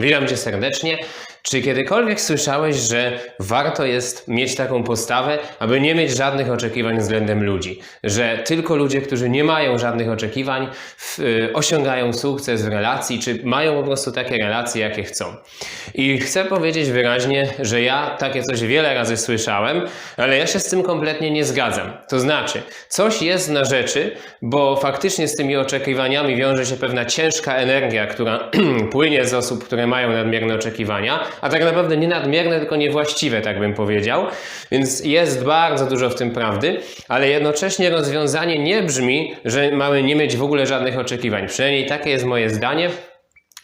Witam Cię serdecznie. Czy kiedykolwiek słyszałeś, że warto jest mieć taką postawę, aby nie mieć żadnych oczekiwań względem ludzi? Że tylko ludzie, którzy nie mają żadnych oczekiwań, y, osiągają sukces w relacji, czy mają po prostu takie relacje, jakie chcą? I chcę powiedzieć wyraźnie, że ja takie coś wiele razy słyszałem, ale ja się z tym kompletnie nie zgadzam. To znaczy, coś jest na rzeczy, bo faktycznie z tymi oczekiwaniami wiąże się pewna ciężka energia, która płynie z osób, które mają nadmierne oczekiwania, a tak naprawdę nie nadmierne, tylko niewłaściwe, tak bym powiedział. Więc jest bardzo dużo w tym prawdy, ale jednocześnie rozwiązanie nie brzmi, że mamy nie mieć w ogóle żadnych oczekiwań. Przynajmniej takie jest moje zdanie.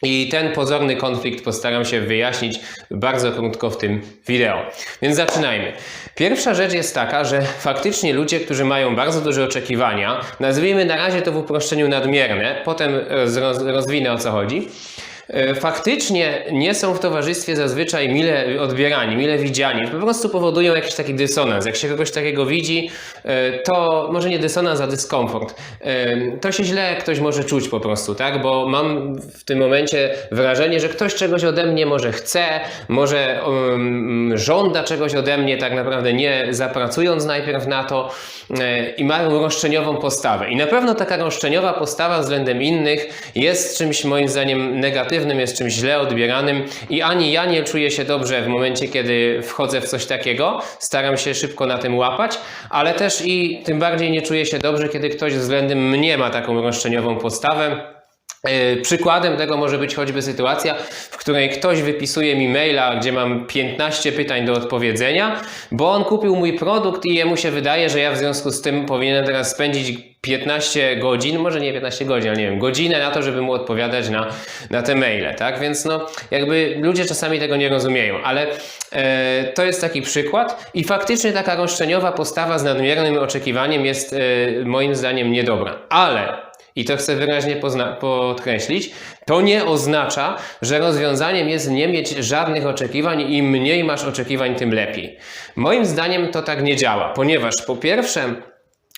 I ten pozorny konflikt postaram się wyjaśnić bardzo krótko w tym wideo. Więc zaczynajmy. Pierwsza rzecz jest taka, że faktycznie ludzie, którzy mają bardzo duże oczekiwania, nazwijmy na razie to w uproszczeniu nadmierne, potem roz- rozwinę o co chodzi faktycznie nie są w towarzystwie zazwyczaj mile odbierani, mile widziani. Po prostu powodują jakiś taki dysonans. Jak się kogoś takiego widzi, e, to może nie dysonans, a dyskomfort. E, To się źle ktoś może czuć po prostu, tak? Bo mam w tym momencie wrażenie, że ktoś czegoś ode mnie może chce, może um, żąda czegoś ode mnie, tak naprawdę nie zapracując najpierw na to e, i mają roszczeniową postawę. I na pewno taka roszczeniowa postawa względem innych jest czymś moim zdaniem negatywnym, jest czymś źle odbieranym i ani ja nie czuję się dobrze w momencie, kiedy wchodzę w coś takiego. Staram się szybko na tym łapać, ale też i tym bardziej nie czuję się dobrze, kiedy ktoś względem mnie ma taką roszczeniową postawę. Yy, Przykładem tego może być choćby sytuacja, w której ktoś wypisuje mi maila, gdzie mam 15 pytań do odpowiedzenia, bo on kupił mój produkt i jemu się wydaje, że ja w związku z tym powinienem teraz spędzić 15 godzin, może nie 15 godzin, ale nie wiem, godzinę na to, żeby mu odpowiadać na, na te maile, tak? Więc no, jakby ludzie czasami tego nie rozumieją, ale e, to jest taki przykład i faktycznie taka roszczeniowa postawa z nadmiernym oczekiwaniem jest e, moim zdaniem niedobra, ale i to chcę wyraźnie podkreślić, to nie oznacza, że rozwiązaniem jest nie mieć żadnych oczekiwań i mniej masz oczekiwań, tym lepiej. Moim zdaniem to tak nie działa, ponieważ po pierwsze,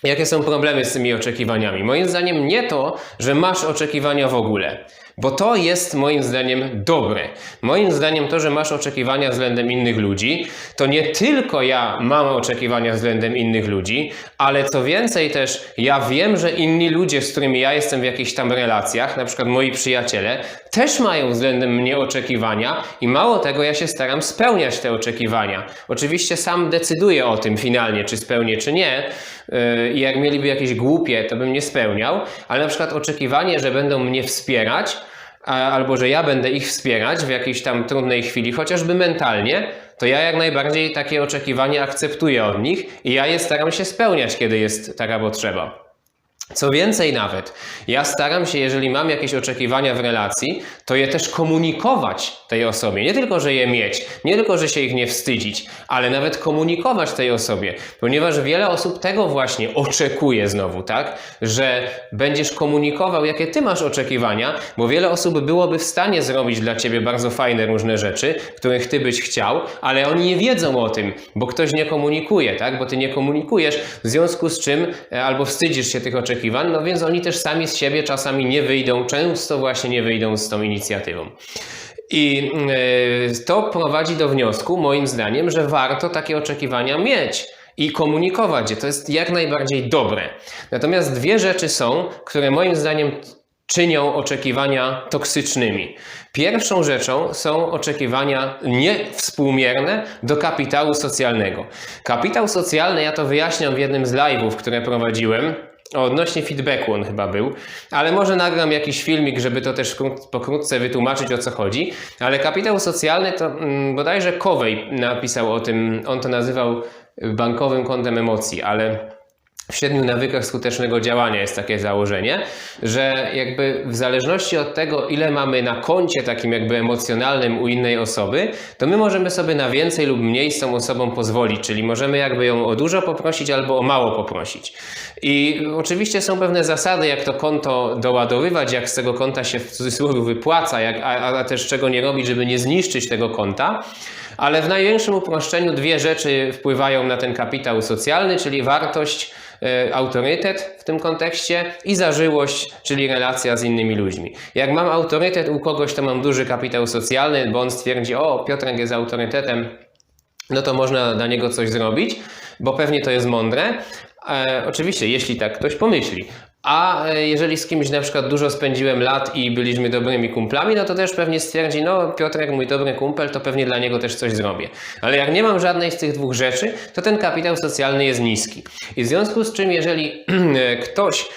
Jakie są problemy z tymi oczekiwaniami? Moim zdaniem nie to, że masz oczekiwania w ogóle, bo to jest moim zdaniem dobre. Moim zdaniem to, że masz oczekiwania względem innych ludzi, to nie tylko ja mam oczekiwania względem innych ludzi, ale co więcej też ja wiem, że inni ludzie, z którymi ja jestem w jakichś tam relacjach, na przykład moi przyjaciele, też mają względem mnie oczekiwania i mało tego, ja się staram spełniać te oczekiwania. Oczywiście sam decyduję o tym finalnie, czy spełnię, czy nie. Yy, I jak mieliby jakieś głupie, to bym nie spełniał, ale na przykład oczekiwanie, że będą mnie wspierać, albo że ja będę ich wspierać w jakiejś tam trudnej chwili, chociażby mentalnie, to ja jak najbardziej takie oczekiwania akceptuję od nich i ja je staram się spełniać, kiedy jest taka potrzeba. Co więcej nawet, ja staram się, jeżeli mam jakieś oczekiwania w relacji, to je też komunikować tej osobie. Nie tylko, że je mieć, nie tylko, że się ich nie wstydzić, ale nawet komunikować tej osobie, ponieważ wiele osób tego właśnie oczekuje znowu, tak? Że będziesz komunikował, jakie ty masz oczekiwania, bo wiele osób byłoby w stanie zrobić dla ciebie bardzo fajne różne rzeczy, których ty byś chciał, ale oni nie wiedzą o tym, bo ktoś nie komunikuje, tak? Bo ty nie komunikujesz, w związku z czym e, albo wstydzisz się tych oczekiwań, no więc oni też sami z siebie czasami nie wyjdą, często właśnie nie wyjdą z tą inicjatywą. I e, to prowadzi do wniosku, moim zdaniem, że warto takie oczekiwania mieć i komunikować je. To jest jak najbardziej dobre. Natomiast dwie rzeczy są, które moim zdaniem czynią oczekiwania toksycznymi. Pierwszą rzeczą są oczekiwania niewspółmierne do kapitału socjalnego. Kapitał socjalny, ja to wyjaśniam w jednym z live'ów, które prowadziłem. Odnośnie feedbacku on chyba był, ale może nagram jakiś filmik, żeby to też pokrótce wytłumaczyć o co chodzi. Ale kapitał socjalny to mm, bodajże Kowej napisał o tym, on to nazywał bankowym kątem emocji, ale w siedmiu nawykach skutecznego działania jest takie założenie, że jakby w zależności od tego, ile mamy na koncie takim jakby emocjonalnym u innej osoby, to my możemy sobie na więcej lub mniej z tą osobą pozwolić, czyli możemy jakby ją o dużo poprosić albo o mało poprosić. I oczywiście są pewne zasady, jak to konto doładowywać, jak z tego konta się w cudzysłowie wypłaca, jak, a, a też czego nie robić, żeby nie zniszczyć tego konta. Ale w największym uproszczeniu dwie rzeczy wpływają na ten kapitał socjalny, czyli wartość autorytet w tym kontekście i zażyłość, czyli relacja z innymi ludźmi. Jak mam autorytet u kogoś, to mam duży kapitał socjalny, bo on stwierdzi, o, Piotrek jest autorytetem, no to można dla niego coś zrobić, bo pewnie to jest mądre. E, oczywiście, jeśli tak ktoś pomyśli. A e, jeżeli z kimś na przykład dużo spędziłem lat i byliśmy dobrymi kumplami, no to też pewnie stwierdzi, no Piotrek, mój dobry kumpel, to pewnie dla niego też coś zrobię. Ale jak nie mam żadnej z tych dwóch rzeczy, to ten kapitał socjalny jest niski. I w związku z czym, jeżeli ktoś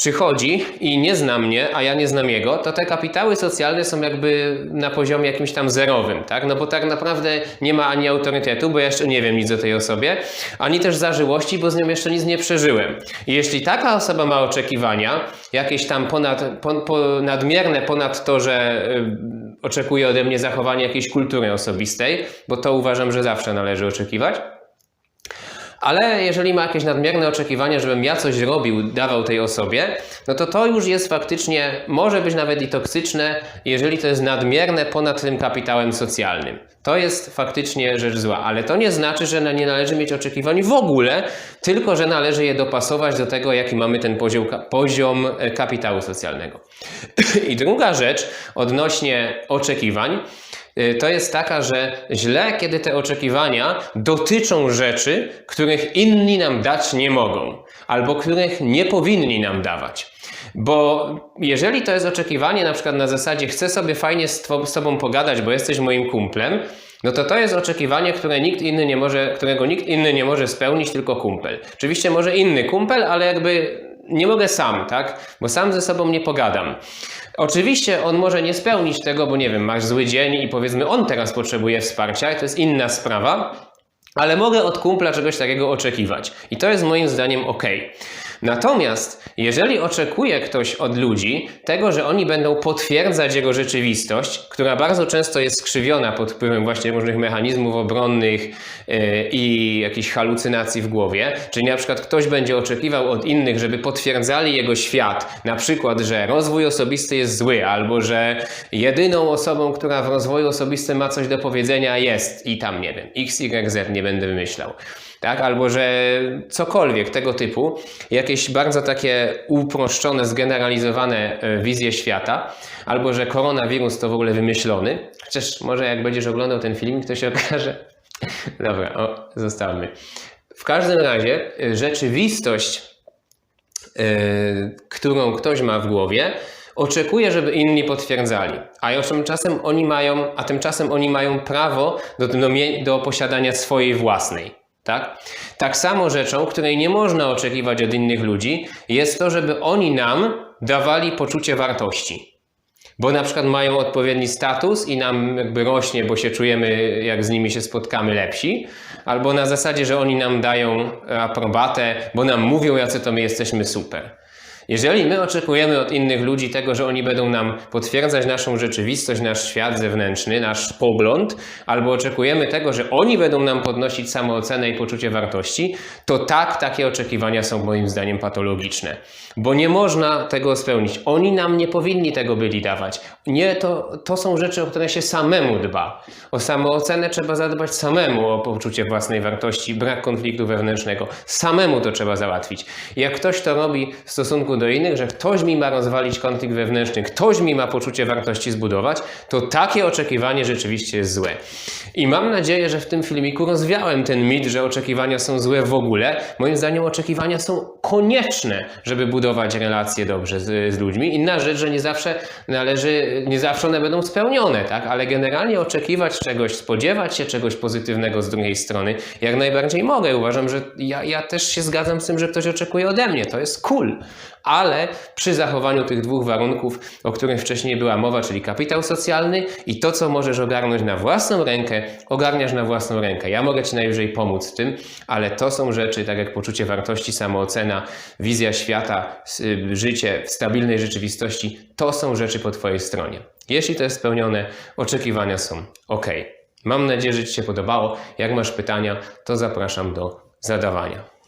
przychodzi i nie zna mnie, a ja nie znam jego, to te kapitały socjalne są jakby na poziomie jakimś tam zerowym, tak? No bo tak naprawdę nie ma ani autorytetu, bo ja jeszcze nie wiem nic o tej osobie, ani też zażyłości, bo z nią jeszcze nic nie przeżyłem. I jeśli taka osoba ma oczekiwania, jakieś tam ponad, pon, po, nadmierne ponad to, że y, oczekuje ode mnie zachowania jakiejś kultury osobistej, bo to uważam, że zawsze należy oczekiwać, ale jeżeli ma jakieś nadmierne oczekiwania, żebym ja coś robił, dawał tej osobie, no to to już jest faktycznie, może być nawet i toksyczne, jeżeli to jest nadmierne ponad tym kapitałem socjalnym. To jest faktycznie rzecz zła, ale to nie znaczy, że nie należy mieć oczekiwań w ogóle, tylko że należy je dopasować do tego, jaki mamy ten poziom, poziom e, kapitału socjalnego. I druga rzecz odnośnie oczekiwań, to jest taka, że źle, kiedy te oczekiwania dotyczą rzeczy, których inni nam dać nie mogą, albo których nie powinni nam dawać. Bo jeżeli to jest oczekiwanie na przykład na zasadzie chcę sobie fajnie z, z tobą pogadać, bo jesteś moim kumplem, no to to jest oczekiwanie, które nikt inny nie może, którego nikt inny nie może spełnić, tylko kumpel. Oczywiście może inny kumpel, ale jakby nie mogę sam, tak? Bo sam ze sobą nie pogadam. Oczywiście on może nie spełnić tego, bo nie wiem, masz zły dzień i powiedzmy on teraz potrzebuje wsparcia to jest inna sprawa, ale mogę od kumpla czegoś takiego oczekiwać. I to jest moim zdaniem ok. Natomiast jeżeli oczekuje ktoś od ludzi tego, że oni będą potwierdzać jego rzeczywistość, która bardzo często jest skrzywiona pod wpływem właśnie różnych mechanizmów obronnych yy, i jakichś halucynacji w głowie, czyli na przykład ktoś będzie oczekiwał od innych, żeby potwierdzali jego świat, na przykład, że rozwój osobisty jest zły, albo że jedyną osobą, która w rozwoju osobistym ma coś do powiedzenia jest i tam, nie wiem, x, y, z, nie będę wymyślał tak? albo że cokolwiek tego typu, jakieś bardzo takie uproszczone, zgeneralizowane e, wizje świata, albo że koronawirus to w ogóle wymyślony, chociaż może jak będziesz oglądał ten film, to się okaże. Dobra, o, zostawmy. W każdym razie e, rzeczywistość, yy, którą ktoś ma w głowie, oczekuje, żeby inni potwierdzali, a tymczasem oni mają, a tymczasem oni mają prawo do, do, do posiadania swojej własnej. Tak? tak samo rzeczą, której nie można oczekiwać od innych ludzi, jest to, żeby oni nam dawali poczucie wartości. Bo na przykład mają odpowiedni status i nam jakby rośnie, bo się czujemy, jak z nimi się spotkamy, lepsi. Albo na zasadzie, że oni nam dają aprobatę, bo nam mówią, jacy to my jesteśmy super. Jeżeli my oczekujemy od innych ludzi tego, że oni będą nam potwierdzać naszą rzeczywistość, nasz świat zewnętrzny, nasz pogląd, albo oczekujemy tego, że oni będą nam podnosić samoocenę i poczucie wartości, to tak, takie oczekiwania są moim zdaniem patologiczne. Bo nie można tego spełnić. Oni nam nie powinni tego byli dawać. Nie, to, to są rzeczy, o które się samemu dba. O samoocenę trzeba zadbać samemu, o poczucie własnej wartości, brak konfliktu wewnętrznego. Samemu to trzeba załatwić. Jak ktoś to robi w stosunku do innych, że ktoś mi ma rozwalić konflikt wewnętrzny, ktoś mi ma poczucie wartości zbudować, to takie oczekiwanie rzeczywiście jest złe. I mam nadzieję, że w tym filmiku rozwiałem ten mit, że oczekiwania są złe w ogóle. Moim zdaniem oczekiwania są konieczne, żeby budować relacje dobrze z, z ludźmi. Inna rzecz, że nie zawsze należy, nie zawsze one będą spełnione, tak? Ale generalnie oczekiwać czegoś, spodziewać się czegoś pozytywnego z drugiej strony, jak najbardziej mogę. Uważam, że ja, ja też się zgadzam z tym, że ktoś oczekuje ode mnie. To jest cool ale przy zachowaniu tych dwóch warunków, o których wcześniej była mowa, czyli kapitał socjalny i to, co możesz ogarnąć na własną rękę, ogarniasz na własną rękę. Ja mogę Ci najwyżej pomóc w tym, ale to są rzeczy, tak jak poczucie wartości, samoocena, wizja świata, y, życie w stabilnej rzeczywistości, to są rzeczy po Twojej stronie. Jeśli to jest spełnione, oczekiwania są ok. Mam nadzieję, że Ci się podobało. Jak masz pytania, to zapraszam do zadawania.